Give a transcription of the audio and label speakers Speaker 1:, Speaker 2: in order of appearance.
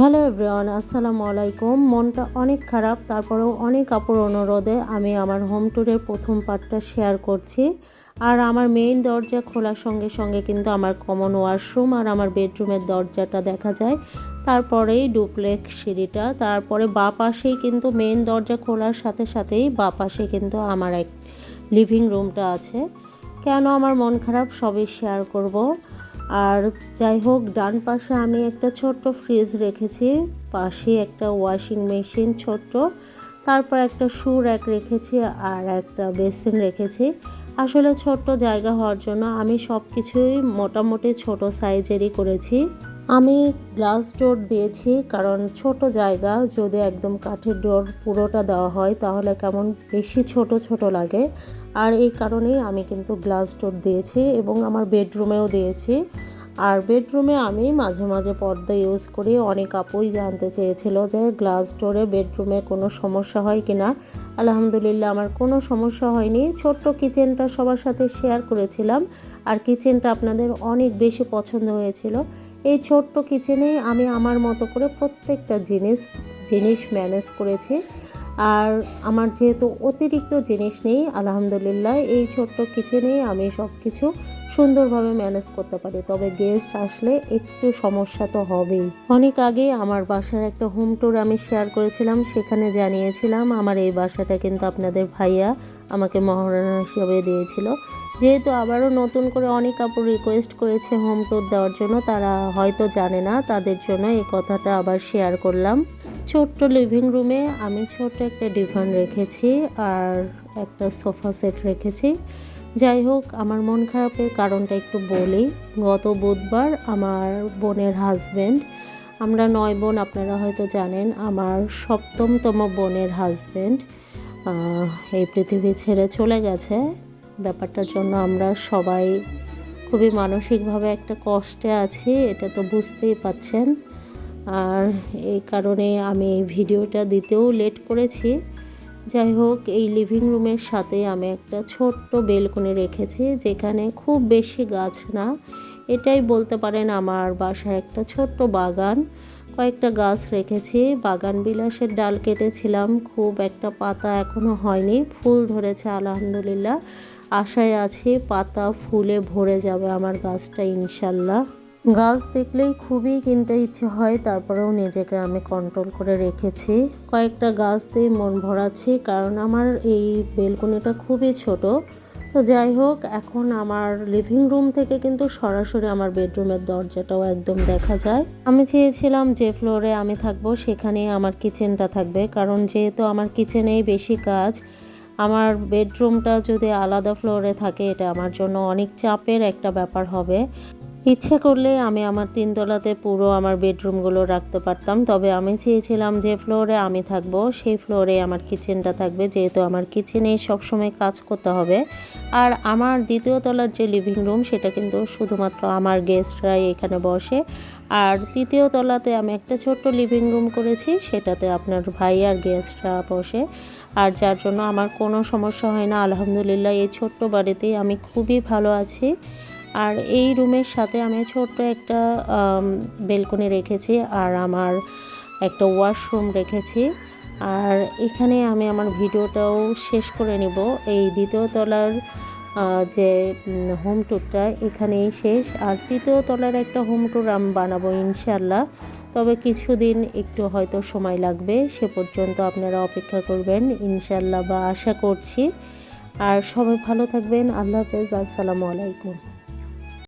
Speaker 1: Hello everyone, আসসালামু আলাইকুম। মনটা অনেক খারাপ, তারপরেও অনেক আপুর অনুরোধে আমি আমার হোম ট্যুরের প্রথম পার্টটা শেয়ার করছি। আর আমার মেইন দরজা খোলার সঙ্গে সঙ্গে কিন্তু আমার কমন ওয়াশরুম আর আমার বেডরুমের দরজাটা দেখা যায়। তারপরেই ডুপ্লেক সিঁড়িটা, তারপরে বা পাশেই কিন্তু মেইন দরজা খোলার সাথে সাথেই বা পাশে কিন্তু আমার এক লিভিং রুমটা আছে। কেন আমার মন খারাপ সবই শেয়ার করব। আর যাই হোক ডান পাশে আমি একটা ছোট্ট ফ্রিজ রেখেছি। পাশে একটা ওয়াশিং মেশিন ছোট্ট। তারপর একটা শু র্যাক রেখেছি আর একটা বেসিন রেখেছি। আসলে ছোট্ট জায়গা হওয়ার জন্য আমি সব কিছুই মোটামুটি ছোট সাইজেরই করেছি। আমি গ্লাস ডোর দিয়েছি, কারণ ছোট জায়গা, যদি একদম কাঠের ডোর পুরোটা দেওয়া হয়, তাহলে কেমন বেশি ছোট ছোট লাগে। আর এই কারণেই আমি কিন্তু গ্লাস ডোর দিয়েছি এবং আমার বেডরুমেও দিয়েছি। আর বেডরুমে আমি মাঝে মাঝে পর্দা ইউজ করি। অনেক আপুই জানতে চেয়েছিল যে গ্লাস ডোরে বেডরুমে কোনো সমস্যা হয় কি না আলহামদুলিল্লাহ, আমার কোনো সমস্যা হয়নি। ছোট্ট কিচেনটা সবার সাথে শেয়ার করেছিলাম। আর কিচেনটা আপনাদের অনেক বেশি পছন্দ হয়েছিল। এই ছোট্ট কিচেনেই আমি আমার মতো করে প্রত্যেকটা জিনিস জিনিস ম্যানেজ করেছি। আর আমার যেহেতু অতিরিক্ত জিনিস নেই, আলহামদুলিল্লাহ এই ছোট্ট কিচেনেই আমি সব কিছু সুন্দরভাবে ম্যানেজ করতে পারি। তবে গেস্ট আসলে একটু সমস্যা তো হবেই। অনেক আগে আমার বাসার একটা হোম ট্যুর আমি শেয়ার করেছিলাম, সেখানে জানিয়েছিলাম, আমার এই বাসাটা কিন্তু আপনাদের ভাইয়া আমাকে মহারানা হিসেবে দিয়েছিল। যেহেতু আবারও নতুন করে অনেক কাপড় রিকোয়েস্ট করেছে হোম ট্যুর দেওয়ার জন্য, তারা হয়তো জানে না, তাদের জন্য এই কথাটা আবার শেয়ার করলাম। ছোট্ট লিভিং রুমে আমি ছোট্ট একটা ডিভান রেখেছি আর একটা সোফা সেট রেখেছি। যাই হোক, আমার মন খারাপের কারণটা একটু বলি। গত বুধবার আমার বোনের হাজব্যান্ড আমরা নয় বোন, আপনারা হয়তো জানেন, আমার সপ্তমতম বোনের হাজব্যান্ড এই পৃথিবী ছেড়ে চলে গেছে। ব্যাপারটার জন্য আমরা সবাই খুবই মানসিকভাবে একটা কষ্টে আছি, এটা তো বুঝতেই পাচ্ছেন। আর এই কারণে আমি এই ভিডিওটা দিতেও লেট করেছি। যাই হোক, এই লিভিং রুমের সাথে আমি একটা ছোট্ট বেলকনি রেখেছি, যেখানে খুব বেশি গাছ না। এটাই বলতে পারেন আমার বাসার একটা ছোট্ট বাগান। কয়েকটা গাছ রেখেছি, বাগান বিলাসের ডাল কেটেছিলাম, খুব একটা পাতা এখনও হয়নি, ফুল ধরেছে, আলহামদুলিল্লাহ। আশায় আছি পাতা ফুলে ভরে যাবে আমার গাছটা, ইনশাল্লাহ। গাছ দেখলেই খুবই কিনতে ইচ্ছে হয়, তারপরেও নিজেকে আমি কন্ট্রোল করে রেখেছি। কয়েকটা গাছ দিয়ে মন ভরাচ্ছি, কারণ আমার এই বেলকনিটা খুবই ছোট। তো যাই হোক, এখন আমার লিভিং রুম থেকে কিন্তু সরাসরি আমার বেডরুমের দরজাটাও একদম দেখা যায়। আমি চেয়েছিলাম যে ফ্লোরে আমি থাকব, সেখানেই আমার কিচেনটা থাকবে, কারণ যেহেতু আমার কিচেনেই বেশি কাজ আমার বেডরুমটা যদি আলাদা ফ্লোরে থাকে, এটা আমার জন্য অনেক চাপের একটা ব্যাপার হবে। ইচ্ছে করলে আমি আমার তিনতলাতে পুরো আমার বেডরুমগুলো রাখতে পারতাম, তবে আমি চেয়েছিলাম যে ফ্লোরে আমি থাকব, সেই ফ্লোরে আমার কিচেনটা থাকবে, যেহেতু আমার কিচেনে সবসময় কাজ করতে হবে। আর আমার দ্বিতীয় তলার যে লিভিং রুম সেটা কিন্তু শুধুমাত্র আমার গেস্টরাই এখানে বসে। আর তৃতীয় তলাতে আমি একটা ছোট্ট লিভিং রুম করেছি, সেটাতে আপনার ভাই আর গেস্টরা বসে। আর যার জন্য আমার কোনো সমস্যা হয় না, আলহামদুলিল্লাহ এই ছোট্ট বাড়িতেই আমি খুবই ভালো আছি। আর এই রুমের সাথে আমি ছোট্ট একটা বেলকনি রেখেছি আর আমার একটা ওয়াশরুম রেখেছি। আর এখানে আমি আমার ভিডিওটাও শেষ করে নেব। এই দ্বিতীয় তলার যে হোম ট্যুরটা এখানেই শেষ। আর তৃতীয় তলার একটা হোম ট্যুর আমি বানাবো ইনশাল্লাহ তবে কিছুদিন একটু হয়তো সময় লাগবে, সে পর্যন্ত আপনারা অপেক্ষা করবেন ইনশাল্লাহ বা আশা করছি। আর সবাই ভালো থাকবেন। আল্লাহ হাফেজ। আসসালামু আলাইকুম।